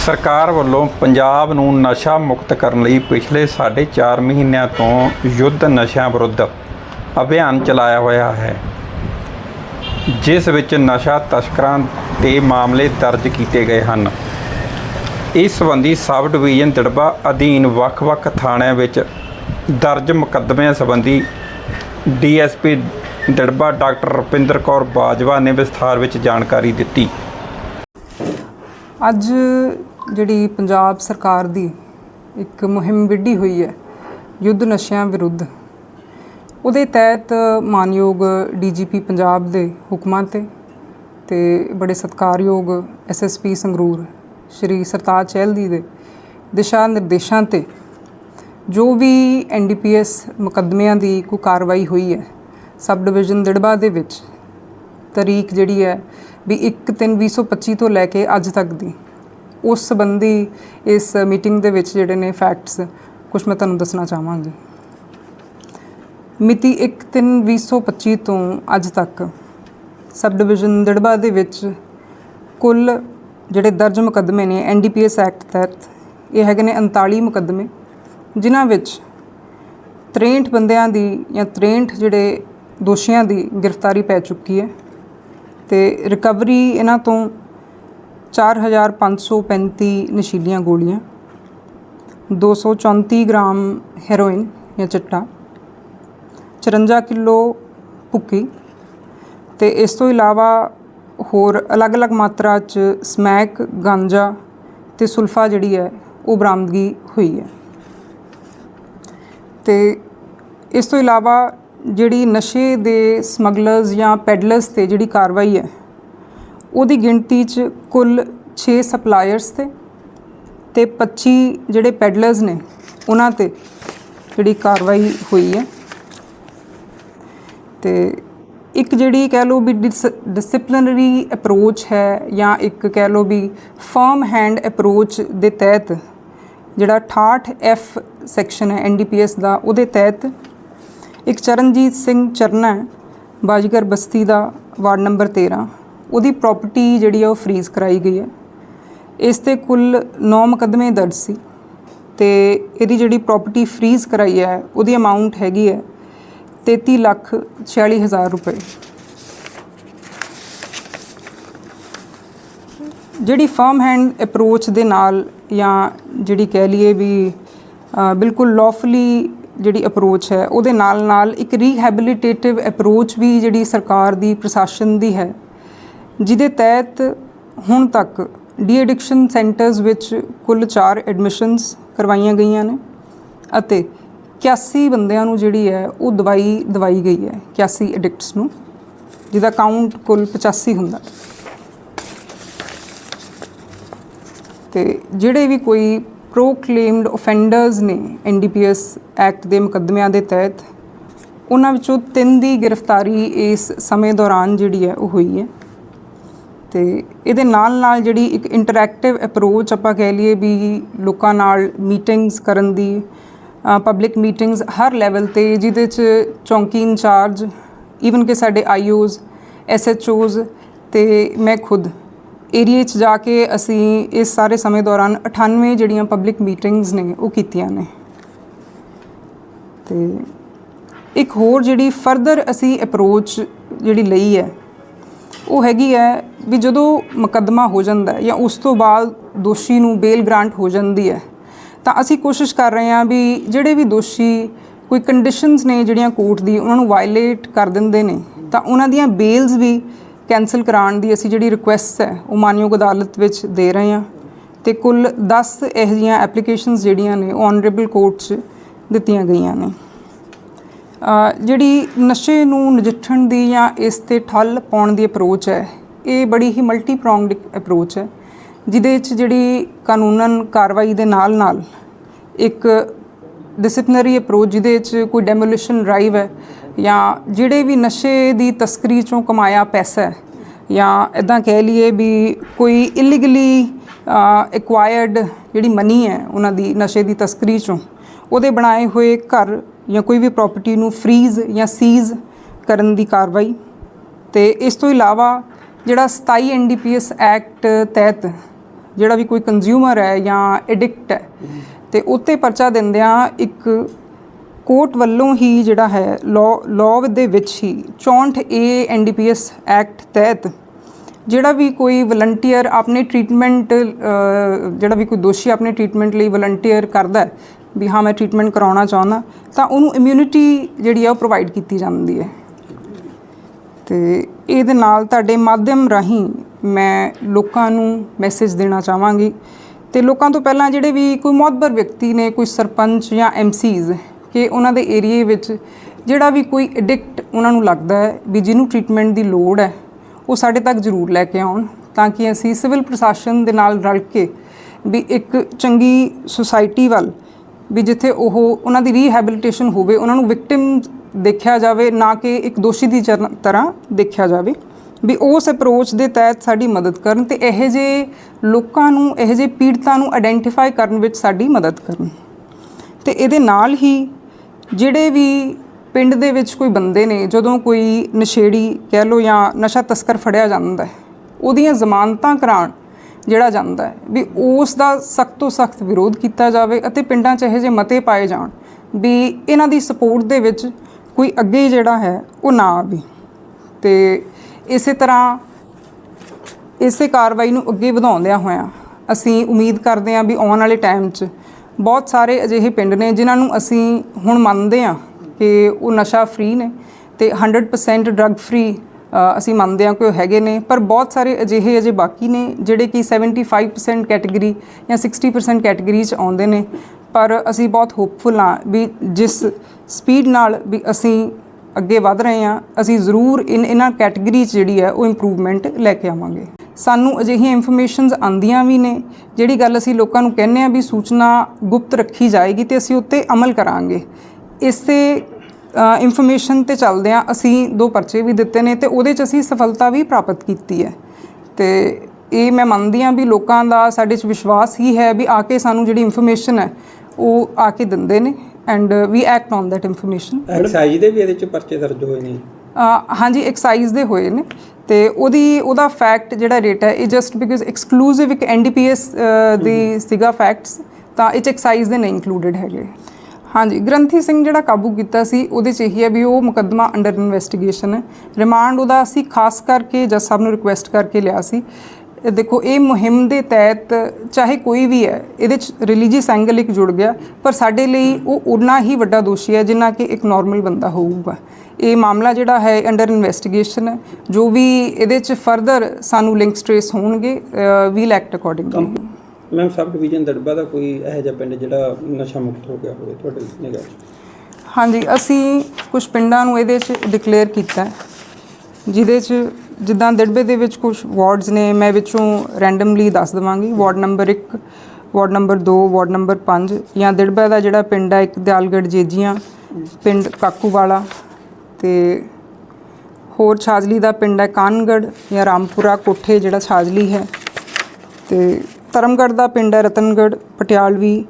ਸਰਕਾਰ ਵੱਲੋਂ ਪੰਜਾਬ ਨੂੰ ਨਸ਼ਾ ਮੁਕਤ ਕਰਨ ਲਈ ਪਿਛਲੇ 4.5 ਮਹੀਨਿਆਂ ਤੋਂ ਯੁੱਧ ਨਸ਼ਿਆਂ ਵਿਰੁੱਧ ਅਭਿਆਨ ਚਲਾਇਆ ਹੋਇਆ ਹੈ, ਜਿਸ ਵਿੱਚ ਨਸ਼ਾ ਤਸਕਰਾਂ 'ਤੇ ਮਾਮਲੇ ਦਰਜ ਕੀਤੇ ਗਏ ਹਨ। ਇਸ ਸੰਬੰਧੀ ਸਬ ਡਿਵੀਜ਼ਨ ਦਿੜਬਾ ਅਧੀਨ ਵੱਖ-ਵੱਖ ਥਾਣਿਆਂ ਵਿੱਚ ਦਰਜ ਮੁਕੱਦਮਿਆਂ ਸੰਬੰਧੀ ਡੀਐਸਪੀ ਦੜਬਾ ਡਾਕਟਰ ਰੁਪਿੰਦਰ ਕੌਰ ਬਾਜਵਾ ਨੇ ਵਿਸਥਾਰ ਵਿੱਚ ਜਾਣਕਾਰੀ ਦਿੱਤੀ। ਅੱਜ ਜਿਹੜੀ ਪੰਜਾਬ ਸਰਕਾਰ ਦੀ ਇੱਕ ਮੁਹਿੰਮ ਵਿੱਢੀ ਹੋਈ ਹੈ, ਯੁੱਧ ਨਸ਼ਿਆਂ ਵਿਰੁੱਧ, ਉਹਦੇ ਤਹਿਤ ਮਾਨਯੋਗ ਡੀਜੀਪੀ ਪੰਜਾਬ ਦੇ ਹੁਕਮਾਂ ਤੇ ਤੇ ਬੜੇ ਸਤਿਕਾਰਯੋਗ ਐਸਐਸਪੀ ਸੰਗਰੂਰ ਸ਼੍ਰੀ ਸਰਤਾਜ ਚਹਿਲ ਚਹਿਲਦੀ ਦੇ ਦਿਸ਼ਾ ਨਿਰਦੇਸ਼ਾਂ ਤੇ ਜੋ ਵੀ ਐਨਡੀਪੀਐਸ ਮੁਕੱਦਮਿਆਂ ਦੀ ਕੋਈ ਕਾਰਵਾਈ ਹੋਈ ਹੈ, ਸਬ ਡਿਵੀਜ਼ਨ ਦਿੜਬਾ ਦੇ ਵਿੱਚ, ਤਰੀਕ ਜਿਹੜੀ ਹੈ ਵੀ 1/3/2025 ਤੋਂ ਲੈ ਕੇ ਅੱਜ ਤੱਕ ਦੀ ਉਸ ਸੰਬੰਧੀ ਇਸ ਮੀਟਿੰਗ ਦੇ ਵਿੱਚ ਜਿਹੜੇ ਨੇ ਫੈਕਟਸ ਕੁਝ ਮੈਂ ਤੁਹਾਨੂੰ ਦੱਸਣਾ ਚਾਹਾਂਗੀ। ਮਿਤੀ 1/3/2025 ਤੋਂ ਅੱਜ ਤੱਕ ਸਬ ਡਿਵੀਜ਼ਨ ਦੜਬਾ ਦੇ ਵਿੱਚ ਕੁੱਲ ਜਿਹੜੇ ਦਰਜ ਮੁਕੱਦਮੇ ਨੇ ਐਨਡੀਪੀਐਸ ਐਕਟ ਤਹਿਤ, ਇਹ ਹੈਗੇ ਨੇ 39 ਮੁਕੱਦਮੇ, ਜਿਨ੍ਹਾਂ ਵਿੱਚ 63 ਬੰਦਿਆਂ ਦੀ ਜਾਂ 63 ਜਿਹੜੇ ਦੋਸ਼ੀਆਂ ਦੀ ਗ੍ਰਿਫਤਾਰੀ ਪੈ ਚੁੱਕੀ ਹੈ ਤੇ ਰਿਕਵਰੀ ਇਹਨਾਂ ਤੋਂ 4535 ਨਸ਼ੀਲੀਆਂ ਗੋਲੀਆਂ 234 ਗ੍ਰਾਮ ਹੈਰੋਇਨ ਜਾਂ ਚਿੱਟਾ 54 ਕਿਲੋ ਭੁੱਕੀ ਤੇ ਇਸ ਤੋਂ ਇਲਾਵਾ ਹੋਰ ਅਲੱਗ-ਅਲੱਗ ਮਾਤਰਾ 'ਚ ਸਮੈਕ, ਗਾਂਜਾ ਤੇ ਸੁਲਫਾ ਜਿਹੜੀ ਹੈ, ਉਹ ਬਰਾਮਦਗੀ ਹੋਈ ਹੈ। ਤੇ ਇਸ ਤੋਂ ਇਲਾਵਾ ਜਿਹੜੀ ਨਸ਼ੇ ਦੇ ਸਮਗਲਰਸ ਜਾਂ ਪੈਡਲਰਸ ਤੇ ਜਿਹੜੀ ਕਾਰਵਾਈ ਹੈ ਉਹਦੀ ਗਿਣਤੀ 'ਚ ਕੁੱਲ 6 ਸਪਲਾਇਰਸ ਤੇ ਤੇ 25 ਜਿਹੜੇ ਪੈਡਲਰਸ ਨੇ ਉਹਨਾਂ ਤੇ ਜਿਹੜੀ ਕਾਰਵਾਈ ਹੋਈ ਹੈ। ਤੇ ਇੱਕ ਜਿਹੜੀ ਕਹਿ ਲਓ ਵੀ ਡਿਸਪਲਿਨਰੀ ਅਪਰੋਚ ਹੈ ਜਾਂ ਇੱਕ ਕਹਿ ਲਓ ਵੀ ਫਰਮ ਹੈਂਡ ਅਪਰੋਚ ਦੇ ਤਹਿਤ ਜਿਹੜਾ 68 ਐਫ ਸੈਕਸ਼ਨ ਹੈ ਐਨਡੀਪੀਐਸ ਦਾ ਉਹਦੇ ਤਹਿਤ ਇੱਕ ਚਰਨਜੀਤ ਸਿੰਘ ਚਰਨਾ ਹੈ, ਬਾਜੀਗਰ ਬਸਤੀ ਦਾ ਵਾਰਡ ਨੰਬਰ 13 ਉਹਦੀ ਪ੍ਰਾਪਰਟੀ ਜਿਹੜੀ ਆ ਉਹ ਫਰੀਜ਼ ਕਰਾਈ ਗਈ ਹੈ। ਇਸ ਤੇ ਕੁੱਲ 9 ਮੁਕੱਦਮੇ ਦਰਜ ਸੀ ਤੇ ਇਹਦੀ ਜਿਹੜੀ ਪ੍ਰਾਪਰਟੀ ਫਰੀਜ਼ ਕਰਾਈ ਹੈ, ਉਹਦੀ ਅਮਾਉਂਟ ਹੈਗੀ ਹੈ 33 ਲੱਖ 46 ਹਜ਼ਾਰ ਰੁਪਏ। ਜਿਹੜੀ ਫਰਮ ਹੈਂਡ ਅਪਰੋਚ ਦੇ ਨਾਲ ਜਾਂ ਜਿਹੜੀ ਕਹਿ ਲਈਏ ਵੀ ਬਿਲਕੁਲ ਲੌਫਲੀ ਜਿਹੜੀ ਅਪਰੋਚ ਹੈ, ਉਹਦੇ ਨਾਲ ਨਾਲ ਇੱਕ ਰੀਹੈਬਿਲਿਟੇਟਿਵ ਅਪਰੋਚ ਵੀ ਜਿਹੜੀ ਸਰਕਾਰ ਦੀ, ਪ੍ਰਸ਼ਾਸਨ ਦੀ ਹੈ। ਜਿਹਦੇ ਤਹਿਤ ਹੁਣ ਤੱਕ ਡੀ ਐਡਿਕਸ਼ਨ ਸੈਂਟਰਸ ਵਿੱਚ ਕੁੱਲ 4 ਐਡਮਿਸ਼ਨਸ ਕਰਵਾਈਆਂ ਗਈਆਂ ਨੇ ਅਤੇ 81 ਬੰਦਿਆਂ ਨੂੰ ਜਿਹੜੀ ਹੈ ਉਹ ਦਵਾਈ ਦਵਾਈ ਗਈ ਹੈ 81 ਐਡਿਕਟਸ ਨੂੰ, ਜਿਹਦਾ ਕਾਊਂਟ ਕੁੱਲ 85 ਹੁੰਦਾ। ਤੇ ਜਿਹੜੇ ਵੀ ਕੋਈ ਪ੍ਰੋਕਲੇਮਡ ਆਫੈਂਡਰਸ ਨੇ ਐਨਡੀਪੀਐਸ ਐਕਟ ਦੇ ਮੁਕੱਦਮਿਆਂ ਦੇ ਤਹਿਤ, ਉਹਨਾਂ ਵਿੱਚੋਂ ਤਿੰਨ ਦੀ ਗ੍ਰਿਫਤਾਰੀ ਇਸ ਸਮੇਂ ਦੌਰਾਨ ਜਿਹੜੀ ਹੈ ਉਹ ਹੋਈ ਹੈ। ਤੇ ਇਹਦੇ ਨਾਲ ਨਾਲ ਜਿਹੜੀ ਇੱਕ ਇੰਟਰੈਕਟਿਵ ਅਪਰੋਚ ਆਪਾਂ ਕਹਿ ਲਈਏ ਵੀ ਲੋਕਾਂ ਨਾਲ ਮੀਟਿੰਗਸ ਕਰਨ ਦੀ ਪਬਲਿਕ ਮੀਟਿੰਗਸ ਹਰ ਲੈਵਲ ਤੇ ਜਿਹਦੇ ਚ ਚੌਂਕੀ ਇੰਚਾਰਜ ਈਵਨ ਕਿ ਸਾਡੇ ਆਈਓਜ਼ ਐਸਐਚਓਜ਼ ਤੇ ਮੈਂ ਖੁਦ ਏਰੀਏ 'ਚ ਜਾ ਕੇ ਅਸੀਂ ਇਸ ਸਾਰੇ ਸਮੇਂ ਦੌਰਾਨ 98 ਜਿਹੜੀਆਂ ਪਬਲਿਕ ਮੀਟਿੰਗਸ ਨੇ ਉਹ ਕੀਤੀਆਂ ਨੇ। ਤੇ ਇੱਕ ਹੋਰ ਜਿਹੜੀ ਫਰਦਰ ਅਸੀਂ ਅਪਰੋਚ ਜਿਹੜੀ ਲਈ ਹੈ ਉਹ ਹੈਗੀ ਹੈ ਵੀ ਜਦੋਂ ਮੁਕੱਦਮਾ ਹੋ ਜਾਂਦਾ ਹੈ ਜਾਂ ਉਸ ਤੋਂ ਬਾਅਦ ਦੋਸ਼ੀ ਨੂੰ ਬੇਲ ਗ੍ਰਾਂਟ ਹੋ ਜਾਂਦੀ ਹੈ, ਤਾਂ ਅਸੀਂ ਕੋਸ਼ਿਸ਼ ਕਰ ਰਹੇ ਹਾਂ ਵੀ ਜਿਹੜੇ ਵੀ ਦੋਸ਼ੀ ਕੋਈ ਕੰਡੀਸ਼ਨਸ ਨੇ ਜਿਹੜੀਆਂ ਕੋਰਟ ਦੀ ਉਹਨਾਂ ਨੂੰ ਵਾਇਲੇਟ ਕਰ ਦਿੰਦੇ ਨੇ, ਤਾਂ ਉਹਨਾਂ ਦੀਆਂ ਬੇਲਸ ਵੀ ਕੈਨਸਲ ਕਰਾਉਣ ਦੀ ਅਸੀਂ ਜਿਹੜੀ ਰਿਕੁਐਸਟ ਹੈ, ਉਹ ਮਾਨਯੋਗ ਅਦਾਲਤ ਵਿੱਚ ਦੇ ਰਹੇ ਹਾਂ ਤੇ ਕੁੱਲ 10 ਇਹੋ ਜਿਹੀਆਂ ਐਪਲੀਕੇਸ਼ਨਸ ਜਿਹੜੀਆਂ ਨੇ ਉਹ ਆਨਰੇਬਲ ਕੋਰਟ 'ਚ ਦਿੱਤੀਆਂ ਗਈਆਂ ਨੇ। ਜਿਹੜੀ ਨਸ਼ੇ ਨੂੰ ਨਜਿੱਠਣ ਦੀ ਜਾਂ ਇਸ ਤੇ ਠੱਲ ਪਾਉਣ ਦੀ ਅਪਰੋਚ ਹੈ, ਇਹ ਬੜੀ ਹੀ ਮਲਟੀ ਪ੍ਰੋਂਗਡ ਅਪਰੋਚ ਹੈ, ਜਿਹਦੇ ਵਿੱਚ ਜਿਹੜੀ ਕਾਨੂੰਨਨ ਕਾਰਵਾਈ ਦੇ ਨਾਲ ਨਾਲ ਇੱਕ ਡਿਸਪਲਿਨਰੀ ਅਪਰੋਚ ਜਿਹਦੇ ਵਿੱਚ ਕੋਈ ਡੈਮੋਲੀਸ਼ਨ ਡਰਾਈਵ ਹੈ ਜਾਂ ਜਿਹੜੇ ਵੀ ਨਸ਼ੇ ਦੀ ਤਸਕਰੀ ਚੋਂ ਕਮਾਇਆ ਪੈਸਾ ਹੈ ਜਾਂ ਇਦਾਂ ਕਹਿ ਲਈਏ ਵੀ ਕੋਈ ਇਲੀਗਲੀ ਐਕਵਾਇਰਡ ਜਿਹੜੀ ਮਨੀ ਹੈ ਉਹਨਾਂ ਦੀ ਨਸ਼ੇ ਦੀ ਤਸਕਰੀ ਚੋਂ, ਉਹਦੇ ਬਣਾਏ ਹੋਏ ਘਰ ਜਾਂ ਕੋਈ ਵੀ ਪ੍ਰਾਪਰਟੀ ਨੂੰ ਫਰੀਜ਼ ਜਾਂ ਸੀਜ਼ ਕਰਨ ਦੀ ਕਾਰਵਾਈ। ਤੇ ਇਸ ਤੋਂ ਇਲਾਵਾ ਜਿਹੜਾ 27 ਐਨਡੀਪੀਐਸ ਐਕਟ ਤਹਿਤ ਜਿਹੜਾ ਵੀ ਕੋਈ ਕੰਜ਼ਿਊਮਰ ਹੈ ਜਾਂ ਐਡਿਕਟ ਹੈ, ਤੇ ਉੱਤੇ ਪਰਚਾ ਦਿੰਦਿਆਂ ਇੱਕ ਕੋਰਟ ਵੱਲੋਂ ਹੀ ਜਿਹੜਾ ਹੈ ਲਾਅ ਲਾਅ ਦੇ ਵਿੱਚ ਹੀ 64 ਏ ਐਨਡੀਪੀਐਸ ਐਕਟ ਤਹਿਤ ਜਿਹੜਾ ਵੀ ਕੋਈ ਵਲੰਟੀਅਰ ਆਪਣੇ ਟ੍ਰੀਟਮੈਂਟ ਜਿਹੜਾ ਵੀ ਕੋਈ ਦੋਸ਼ੀ ਆਪਣੇ ਟ੍ਰੀਟਮੈਂਟ ਲਈ ਵਲੰਟੀਅਰ ਕਰਦਾ ਹੈ ਵੀ ਹਾਂ, ਮੈਂ ਟ੍ਰੀਟਮੈਂਟ ਕਰਾਉਣਾ ਚਾਹੁੰਦਾ, ਤਾਂ ਉਹਨੂੰ ਇਮਿਊਨਿਟੀ ਜਿਹੜੀ ਆ ਉਹ ਪ੍ਰੋਵਾਈਡ ਕੀਤੀ ਜਾਂਦੀ ਹੈ। ਤੇ ਇਹਦੇ ਨਾਲ ਤੁਹਾਡੇ ਮਾਧਿਅਮ ਰਾਹੀਂ ਮੈਂ ਲੋਕਾਂ ਨੂੰ ਮੈਸੇਜ ਦੇਣਾ ਚਾਹਾਂਗੀ। ਤੇ ਲੋਕਾਂ ਤੋਂ ਪਹਿਲਾਂ ਜਿਹੜੇ ਵੀ ਕੋਈ ਮੌਤਬਰ ਵਿਅਕਤੀ ਨੇ, ਕੋਈ ਸਰਪੰਚ ਜਾਂ ਐਮਸੀਜ਼ ਕਿ ਉਹਨਾਂ ਦੇ ਏਰੀਏ ਵਿੱਚ ਜਿਹੜਾ ਵੀ ਕੋਈ ਐਡਿਕਟ ਉਹਨਾਂ ਨੂੰ ਲੱਗਦਾ ਹੈ ਵੀ ਜਿਹਨੂੰ ਟ੍ਰੀਟਮੈਂਟ ਦੀ ਲੋੜ ਹੈ, ਉਹ ਸਾਡੇ ਤੱਕ ਜ਼ਰੂਰ ਲੈ ਕੇ ਆਉਣ, ਤਾਂ ਕਿ ਅਸੀਂ ਸਿਵਲ ਪ੍ਰਸ਼ਾਸਨ ਦੇ ਨਾਲ ਰਲ ਕੇ ਵੀ ਇੱਕ ਚੰਗੀ ਸੁਸਾਇਟੀ ਵੱਲ ਵੀ ਜਿੱਥੇ ਉਹ ਉਹਨਾਂ ਦੀ ਰੀਹੈਬਿਲਿਟੇਸ਼ਨ ਹੋਵੇ, ਉਹਨਾਂ ਨੂੰ ਵਿਕਟਿਮ ਦੇਖਿਆ ਜਾਵੇ, ਨਾ ਕਿ ਇੱਕ ਦੋਸ਼ੀ ਦੀ ਚਰ- ਤਰ੍ਹਾਂ ਦੇਖਿਆ ਜਾਵੇ, ਵੀ ਉਸ ਅਪਰੋਚ ਦੇ ਤਹਿਤ ਸਾਡੀ ਮਦਦ ਕਰਨ ਤੇ ਇਹੋ ਜਿਹੇ ਲੋਕਾਂ ਨੂੰ, ਇਹੋ ਜਿਹੇ ਪੀੜਤਾਂ ਨੂੰ ਆਇਡੈਂਟੀਫਾਈ ਕਰਨ ਵਿੱਚ ਸਾਡੀ ਮਦਦ ਕਰਨ। ਤੇ ਇਹਦੇ ਨਾਲ ਹੀ ਜਿਹੜੇ ਵੀ ਪਿੰਡ ਦੇ ਵਿੱਚ ਕੋਈ ਬੰਦੇ ਨੇ, ਜਦੋਂ ਕੋਈ ਨਸ਼ੇੜੀ ਕਹਿ ਲੋ ਜਾਂ ਨਸ਼ਾ ਤਸਕਰ ਫੜਿਆ ਜਾਂਦਾ ਹੈ, ਉਹਦੀਆਂ ਜ਼ਮਾਨਤਾਂ ਕਰਾਉਣ ਜਿਹੜਾ ਜਾਂਦਾ ਹੈ, ਵੀ ਉਸ ਦਾ ਸਖਤ ਤੋਂ ਸਖਤ ਵਿਰੋਧ ਕੀਤਾ ਜਾਵੇ ਅਤੇ ਪਿੰਡਾਂ 'ਚ ਇਹੋ ਜਿਹੇ ਮਤੇ ਪਾਏ ਜਾਣ ਵੀ ਇਹਨਾਂ ਦੀ ਸਪੋਰਟ ਦੇ ਵਿੱਚ ਕੋਈ ਅੱਗੇ ਜਿਹੜਾ ਹੈ ਉਹ ਨਾ ਆਵੇ। ਤੇ ਇਸੇ ਤਰ੍ਹਾਂ ਇਸੇ ਕਾਰਵਾਈ ਨੂੰ ਅੱਗੇ ਵਧਾਉਂਦਿਆਂ ਹੋਇਆਂ ਅਸੀਂ ਉਮੀਦ ਕਰਦੇ ਹਾਂ ਵੀ ਆਉਣ ਵਾਲੇ ਟਾਈਮ 'ਚ ਬਹੁਤ ਸਾਰੇ ਅਜਿਹੇ ਪਿੰਡ ਨੇ ਜਿਨ੍ਹਾਂ ਨੂੰ ਅਸੀਂ ਹੁਣ ਮੰਨਦੇ ਹਾਂ ਕਿ ਉਹ ਨਸ਼ਾ ਫ੍ਰੀ ਨੇ ਤੇ 100% ਡਰੱਗ ਫ੍ਰੀ ਅਸੀਂ ਮੰਨਦੇ ਹਾਂ ਕਿ ਉਹ ਹੈਗੇ ਨੇ, ਪਰ ਬਹੁਤ ਸਾਰੇ ਅਜਿਹੇ ਅਜੇ ਬਾਕੀ ਨੇ ਜਿਹੜੇ ਕਿ 75% ਕੈਟਾਗਰੀ ਜਾਂ 60% ਕੈਟਾਗਰੀ 'ਚ ਆਉਂਦੇ ਨੇ। ਪਰ ਅਸੀਂ ਬਹੁਤ ਹੋਪਫੁਲ ਹਾਂ ਵੀ ਜਿਸ ਸਪੀਡ ਨਾਲ ਵੀ ਅਸੀਂ ਅੱਗੇ ਵਧ ਰਹੇ ਹਾਂ, ਅਸੀਂ ਜ਼ਰੂਰ ਇਨ, ਇਹਨਾਂ ਕੈਟਾਗਰੀ 'ਚ ਜਿਹੜੀ ਹੈ ਉਹ ਇੰਪਰੂਵਮੈਂਟ ਲੈ ਕੇ ਆਵਾਂਗੇ। ਸਾਨੂੰ ਅਜਿਹੀਆਂ ਇਨਫੋਰਮੇਸ਼ਨਸ ਆਂਦੀਆਂ ਵੀ ਨੇ, ਜਿਹੜੀ ਗੱਲ ਅਸੀਂ ਲੋਕਾਂ ਨੂੰ ਕਹਿੰਦੇ ਆ ਵੀ ਸੂਚਨਾ ਗੁਪਤ ਰੱਖੀ ਜਾਏਗੀ ਤੇ ਅਸੀਂ ਉੱਤੇ ਅਮਲ ਕਰਾਂਗੇ। ਇਸੇ ਇਨਫੋਰਮੇਸ਼ਨ ਤੇ ਚੱਲਦੇ ਆ ਅਸੀਂ ਦੋ ਪਰਚੇ ਵੀ ਦਿੱਤੇ ਨੇ ਤੇ ਉਹਦੇ 'ਚ ਅਸੀਂ ਸਫਲਤਾ ਵੀ ਪ੍ਰਾਪਤ ਕੀਤੀ ਹੈ। ਤੇ ਇਹ ਮੈਂ ਮੰਨਦੀ ਆ ਵੀ ਲੋਕਾਂ ਦਾ ਸਾਡੇ 'ਚ ਵਿਸ਼ਵਾਸ ਹੀ ਹੈ ਵੀ ਆ ਕੇ ਸਾਨੂੰ ਜਿਹੜੀ ਇਨਫੋਰਮੇਸ਼ਨ ਹੈ ਉਹ ਆ ਕੇ ਦਿੰਦੇ ਨੇ and we act on that information excise ਦੇ ਵੀ ਇਹਦੇ ਚ ਪਰਚੇ ਦਰਜ ਹੋਏ ਨੇ। ਹਾਂਜੀ ਐਕਸਾਈਜ਼ ਦੇ ਹੋਏ ਨੇ ਤੇ ਉਹਦੀ ਉਹਦਾ ਫੈਕਟ ਜਿਹੜਾ ਰੇਟ ਹੈ ਇਹ ਜਸਟ ਬਿਕਾਜ਼ ਐਕਸਕਲੂਸਿਵ ਇੱਕ ਐਨਡੀਪੀਐਸ ਦੀ ਸੀਗਾ ਫੈਕਟਸ ਤਾਂ ਇਹ 'ਚ ਐਕਸਾਈਜ਼ ਦੇ ਨਹੀਂ ਇਨਕਲੂਡਡ ਹੈਗੇ। ਹਾਂਜੀ, ਗ੍ਰੰਥੀ ਸਿੰਘ ਜਿਹੜਾ ਕਾਬੂ ਕੀਤਾ ਸੀ, ਉਹਦੇ ਚ ਇਹੀ ਹੈ ਵੀ ਉਹ ਮੁਕੱਦਮਾ ਅੰਡਰ ਇਨਵੈਸਟੀਗੇਸ਼ਨ ਹੈ। ਰਿਮਾਂਡ ਉਹਦਾ ਅਸੀਂ ਖਾਸ ਕਰਕੇ ਜੱਜ ਸਾਹਿਬ ਨੂੰ ਰਿਕੁਐਸਟ ਕਰਕੇ ਲਿਆ ਸੀ। ਦੇਖੋ, ਇਹ ਮੁਹਿੰਮ ਦੇ ਤਹਿਤ ਚਾਹੇ ਕੋਈ ਵੀ ਹੈ, ਇਹਦੇ ਚ ਰਿਲੀਜੀਅਸ ਐਂਗਲ ਇੱਕ ਜੁੜ ਗਿਆ, ਪਰ ਸਾਡੇ ਲਈ ਉਹ ਉਨਾ ਹੀ ਵੱਡਾ ਦੋਸ਼ੀ ਹੈ ਜਿੰਨਾ ਕਿ ਇੱਕ ਨਾਰਮਲ ਬੰਦਾ ਹੋਊਗਾ। ਇਹ ਮਾਮਲਾ ਜਿਹੜਾ ਹੈ ਅੰਡਰ ਇਨਵੈਸਟੀਗੇਸ਼ਨ ਹੈ। ਜੋ ਵੀ ਇਹਦੇ ਚ ਫਰਦਰ ਸਾਨੂੰ ਲਿੰਕਸ ਟ੍ਰੇਸ ਹੋਣਗੇ we'll act accordingly ma'am sub division Dirba ਦਾ ਕੋਈ ਇਹੋ ਜਿਹਾ ਪਿੰਡ ਜਿਹੜਾ ਨਸ਼ਾ ਮੁਕਤ ਹੋ ਗਿਆ ਹੋਵੇ, ਤੁਹਾਡੇ ਨਿਗਾਹ 'ਚ? ਹਾਂਜੀ, ਅਸੀਂ ਕੁਝ ਪਿੰਡਾਂ ਨੂੰ ਇਹਦੇ 'ਚ ਡਿਕਲੇਅਰ ਕੀਤਾ ਹੈ, ਜਿਹਦੇ 'ਚ ਜਿੱਦਾਂ ਦਿੜਬੇ ਦੇ ਵਿੱਚ ਕੁਝ ਵਾਰਡਸ ਨੇ, ਮੈਂ ਵਿੱਚੋਂ ਰੈਂਡਮਲੀ ਦੱਸ ਦਵਾਂਗੀ ward number 1 ward number 2 ward number 5 ਜਾਂ ਦਿੜਬਾ ਦਾ ਜਿਹੜਾ ਪਿੰਡ ਹੈ, ਇੱਕ ਦਿਆਲਗੜ੍ਹ ਜੇਜੀਆਂ, ਪਿੰਡ ਕਾਕੂਵਾਲਾ, ਤੇ ਹੋਰ ਛਾਜਲੀ ਦਾ ਪਿੰਡ ਹੈ ਕਾਨਗੜ੍ਹ, ਜਾਂ ਰਾਮਪੁਰਾ ਕੋਠੇ ਜਿਹੜਾ ਛਾਜਲੀ ਹੈ, ਤੇ ਧਰਮਗੜ੍ਹ ਦਾ ਪਿੰਡ ਹੈ ਰਤਨਗੜ੍ਹ, ਪਟਿਆਲਵੀ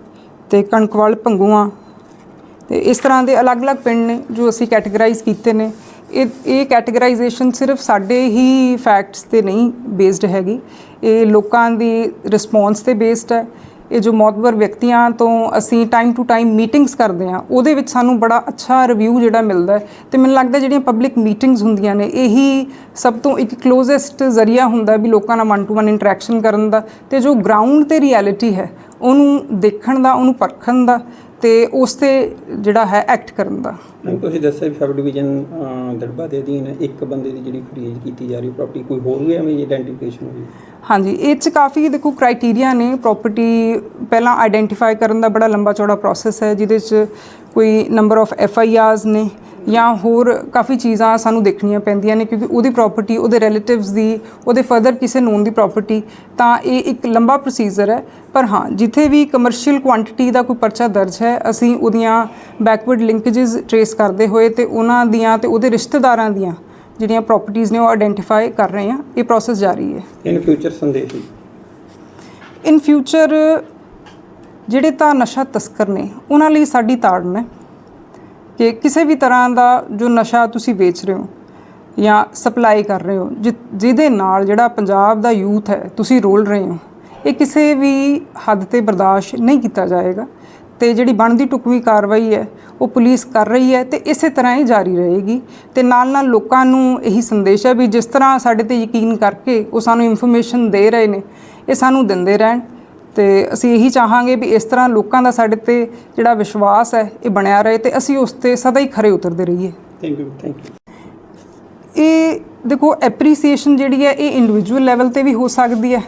ਤੇ ਕਣਕਵਾਲ ਭੰਗੂਆਂ ਤੇ ਇਸ ਤਰ੍ਹਾਂ ਦੇ ਅਲੱਗ-ਅਲੱਗ ਪਿੰਡ ਨੇ ਜੋ ਅਸੀਂ ਕੈਟਾਗਰਾਈਜ਼ ਕੀਤੇ ਨੇ। ਇਹ ਇਹ ਕੈਟਾਗਰਾਈਜੇਸ਼ਨ ਸਿਰਫ ਸਾਡੇ ਹੀ ਫੈਕਟਸ ਤੇ ਨਹੀਂ ਬੇਸਡ ਹੈਗੀ। ਇਹ ਲੋਕਾਂ ਦੀ ਰਿਸਪੌਂਸ ਤੇ ਬੇਸਡ ਹੈ। ਇਹ ਜੋ ਮੌਤਬਰ ਵਿਅਕਤੀਆਂ ਤੋਂ ਅਸੀਂ ਟਾਈਮ ਟੂ ਟਾਈਮ ਮੀਟਿੰਗਸ ਕਰਦੇ ਹਾਂ, ਉਹਦੇ ਵਿੱਚ ਸਾਨੂੰ ਬੜਾ ਅੱਛਾ ਰਿਵਿਊ ਜਿਹੜਾ ਮਿਲਦਾ ਹੈ ਤੇ ਮੈਨੂੰ ਲੱਗਦਾ ਜਿਹੜੀਆਂ ਪਬਲਿਕ ਮੀਟਿੰਗਸ ਹੁੰਦੀਆਂ ਨੇ, ਇਹੀ ਸਭ ਤੋਂ ਇੱਕ ਕਲੋਜ਼ੈਸਟ ਜ਼ਰੀਆ ਹੁੰਦਾ ਵੀ ਲੋਕਾਂ ਨਾਲ ਵਨ ਟੂ ਵਨ ਇੰਟਰੈਕਸ਼ਨ ਕਰਨ ਦਾ ਤੇ ਜੋ ਗਰਾਊਂਡ ਤੇ ਰਿਐਲਿਟੀ ਹੈ, ਉਹਨੂੰ ਦੇਖਣ ਦਾ, ਉਹਨੂੰ ਪਰਖਣ ਦਾ ਤੇ ਉਸ ਤੇ ਜਿਹੜਾ ਹੈ ਐਕਟ ਕਰਨ ਦਾ। ਮੈਮ ਤੁਸੀਂ ਦੱਸਿਆ ਵੀ ਸਬ ਡਿਵੀਜ਼ਨ ਦੜਬਾ ਦੇ ਅਧੀਨ ਇੱਕ ਬੰਦੇ ਦੀ ਜਿਹੜੀ ਫਰੀਜ ਕੀਤੀ ਜਾ ਰਹੀ ਪ੍ਰਾਪਰਟੀ ਕੋਈ ਹੋਰ ਵੀ ਐਵੇਂ ਆਇਡੈਂਟੀਫਿਕੇਸ਼ਨ ਹੋਈ? ਹਾਂਜੀ ਇਹ 'ਚ ਕਾਫੀ ਦੇਖੋ ਕ੍ਰਾਈਟੇਰੀਆ ਨੇ ਪ੍ਰਾਪਰਟੀ ਪਹਿਲਾਂ ਆਇਡੈਂਟੀਫਾਈ ਕਰਨ ਦਾ ਬੜਾ ਲੰਬਾ ਚੌੜਾ ਪ੍ਰੋਸੈਸ ਹੈ ਜਿਹਦੇ 'ਚ ਕੋਈ number of F I Rs ਨੇ ਜਾਂ ਹੋਰ ਕਾਫੀ ਚੀਜ਼ਾਂ ਸਾਨੂੰ ਦੇਖਣੀਆਂ ਪੈਂਦੀਆਂ ਨੇ ਕਿਉਂਕਿ ਉਹਦੀ ਪ੍ਰਾਪਰਟੀ ਉਹਦੇ ਰਿਲੇਟਿਵਸ ਦੀ ਉਹਦੇ ਫਰਦਰ ਕਿਸੇ ਨੋਨ ਦੀ ਪ੍ਰਾਪਰਟੀ ਤਾਂ ਇਹ ਇੱਕ ਲੰਬਾ ਪ੍ਰੋਸੀਜਰ ਹੈ। ਪਰ ਹਾਂ ਜਿੱਥੇ ਵੀ ਕਮਰਸ਼ੀਅਲ ਕੁਆਂਟੀਟੀ ਦਾ ਕੋਈ ਪਰਚਾ ਦਰਜ ਹੈ ਅਸੀਂ ਉਹਦੀਆਂ ਬੈਕਵਰਡ ਲਿੰਕੇजेस ਟਰੇਸ ਕਰਦੇ ਹੋਏ ਤੇ ਉਹਨਾਂ ਦੀਆਂ ਤੇ ਉਹਦੇ ਰਿਸ਼ਤੇਦਾਰਾਂ ਦੀਆਂ ਜਿਹੜੀਆਂ ਪ੍ਰਾਪਰਟੀਆਂ ਨੇ ਉਹ ਆਇਡੈਂਟੀਫਾਈ ਕਰ ਰਹੇ ਹਾਂ। ਇਹ ਪ੍ਰੋਸੈਸ ਜਾਰੀ ਹੈ। ਇਨ ਫਿਊਚਰ ਸੰਦੇਸ਼? ਇਨ ਫਿਊਚਰ ਜਿਹੜੇ ਤਾਂ ਨਸ਼ਾ ਤਸਕਰ ਨੇ, ਉਹਨਾਂ ਲਈ ਸਾਡੀ ਤਾੜਨ ਹੈ ਕਿ ਕਿਸੇ ਵੀ ਤਰ੍ਹਾਂ ਦਾ ਜੋ ਨਸ਼ਾ ਤੁਸੀਂ ਵੇਚ ਰਹੇ ਹੋ ਜਾਂ ਸਪਲਾਈ ਕਰ ਰਹੇ ਹੋ, ਜਿ- ਜਿਹਦੇ ਨਾਲ ਜਿਹੜਾ ਪੰਜਾਬ ਦਾ ਯੂਥ ਹੈ, ਤੁਸੀਂ ਰੋਲ ਰਹੇ ਹੋ, ਇਹ ਕਿਸੇ ਵੀ ਹੱਦ ਤੇ ਬਰਦਾਸ਼ਤ ਨਹੀਂ ਕੀਤਾ ਜਾਏਗਾ ਤੇ ਜਿਹੜੀ ਬਣਦੀ ਟੁਕਵੀ ਕਾਰਵਾਈ ਹੈ, ਉਹ ਪੁਲਿਸ ਕਰ ਰਹੀ ਹੈ ਤੇ ਇਸੇ ਤਰ੍ਹਾਂ ਹੀ ਜਾਰੀ ਰਹੇਗੀ ਤੇ ਨਾਲ ਨਾਲ ਲੋਕਾਂ ਨੂੰ ਇਹੀ ਸੰਦੇਸ਼ ਹੈ ਵੀ ਜਿਸ ਤਰ੍ਹਾਂ ਸਾਡੇ ਤੇ ਯਕੀਨ ਕਰਕੇ ਉਹ ਸਾਨੂੰ ਇਨਫੋਰਮੇਸ਼ਨ ਦੇ ਰਹੇ ਨੇ, ਇਹ ਸਾਨੂੰ ਦਿੰਦੇ ਰਹਿਣ ਤੇ ਅਸੀਂ ਇਹੀ ਚਾਹਾਂਗੇ ਵੀ ਇਸ ਤਰ੍ਹਾਂ ਲੋਕਾਂ ਦਾ ਸਾਡੇ ਤੇ ਜਿਹੜਾ ਵਿਸ਼ਵਾਸ ਹੈ ਇਹ ਬਣਿਆ ਰਹੇ ਤੇ ਅਸੀਂ ਉਸ ਤੇ ਸਦਾ ਹੀ ਖਰੇ ਉਤਰਦੇ ਰਹੀਏ। ਥੈਂਕ ਯੂ ਥੈਂਕ ਯੂ ਇਹ ਦੇਖੋ ਐਪਰੀਸੀਏਸ਼ਨ ਜਿਹੜੀ ਹੈ ਇਹ ਇੰਡੀਵਿਜੂਅਲ ਲੈਵਲ ਤੇ ਵੀ ਹੋ ਸਕਦੀ ਹੈ।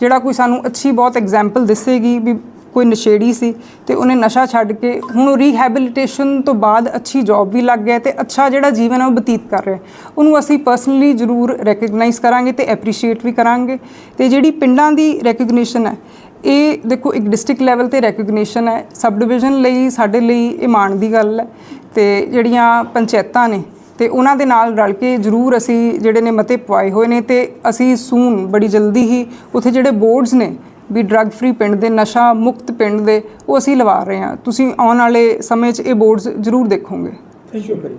ਜਿਹੜਾ ਕੋਈ ਸਾਨੂੰ ਅੱਛੀ ਬਹੁਤ ਐਗਜ਼ਾਮਪਲ ਦੱਸੇਗੀ ਵੀ ਕੋਈ ਨਸ਼ੇੜੀ ਸੀ ਤੇ ਉਹਨੇ ਨਸ਼ਾ ਛੱਡ ਕੇ ਹੁਣ ਰੀਹੈਬਿਲਿਟੇਸ਼ਨ ਤੋਂ ਬਾਅਦ ਅੱਛੀ ਜੌਬ ਵੀ ਲੱਗ ਗਿਆ ਤੇ ਅੱਛਾ ਜਿਹੜਾ ਜੀਵਨ ਉਹ ਬਤੀਤ ਕਰ ਰਿਹਾ ਉਹਨੂੰ ਅਸੀਂ ਪਰਸਨਲੀ ਜ਼ਰੂਰ ਰੈਕਗਨਾਈਜ਼ ਕਰਾਂਗੇ ਤੇ ਐਪਰੀਸ਼ੀਏਟ ਵੀ ਕਰਾਂਗੇ। ਤੇ ਜਿਹੜੀ ਪਿੰਡਾਂ ਦੀ ਰੈਕਗਨੀਸ਼ਨ ਹੈ ਇਹ ਦੇਖੋ, ਇੱਕ ਡਿਸਟ੍ਰਿਕਟ ਲੈਵਲ ਤੇ ਰੈਕਗਨੀਸ਼ਨ ਹੈ। ਸਬ ਡਿਵੀਜ਼ਨ ਲਈ, ਸਾਡੇ ਲਈ ਇਹ ਮਾਣ ਦੀ ਗੱਲ ਹੈ। ਤੇ ਜਿਹੜੀਆਂ ਪੰਚਾਇਤਾਂ ਨੇ, ਤੇ ਉਹਨਾਂ ਦੇ ਨਾਲ ਰਲ ਕੇ ਜ਼ਰੂਰ ਅਸੀਂ ਜਿਹੜੇ ਨੇ ਮਤੇ ਪਵਾਏ ਹੋਏ ਨੇ। ਤੇ ਅਸੀਂ ਸੂਨ ਬੜੀ ਜਲਦੀ ਹੀ ਉੱਥੇ ਜਿਹੜੇ ਬੋਰਡਸ ਨੇ, ਵੀ ਡਰੱਗ ਫ੍ਰੀ ਪਿੰਡ ਦੇ, ਨਸ਼ਾ ਮੁਕਤ ਪਿੰਡ ਦੇ, ਉਹ ਅਸੀਂ ਲਵਾ ਰਹੇ ਹਾਂ। ਤੁਸੀਂ ਆਉਣ ਵਾਲੇ ਸਮੇਂ 'ਚ ਇਹ ਬੋਰਡਸ ਜ਼ਰੂਰ ਦੇਖੋਗੇ। ਸ਼ੁਕਰੀਆ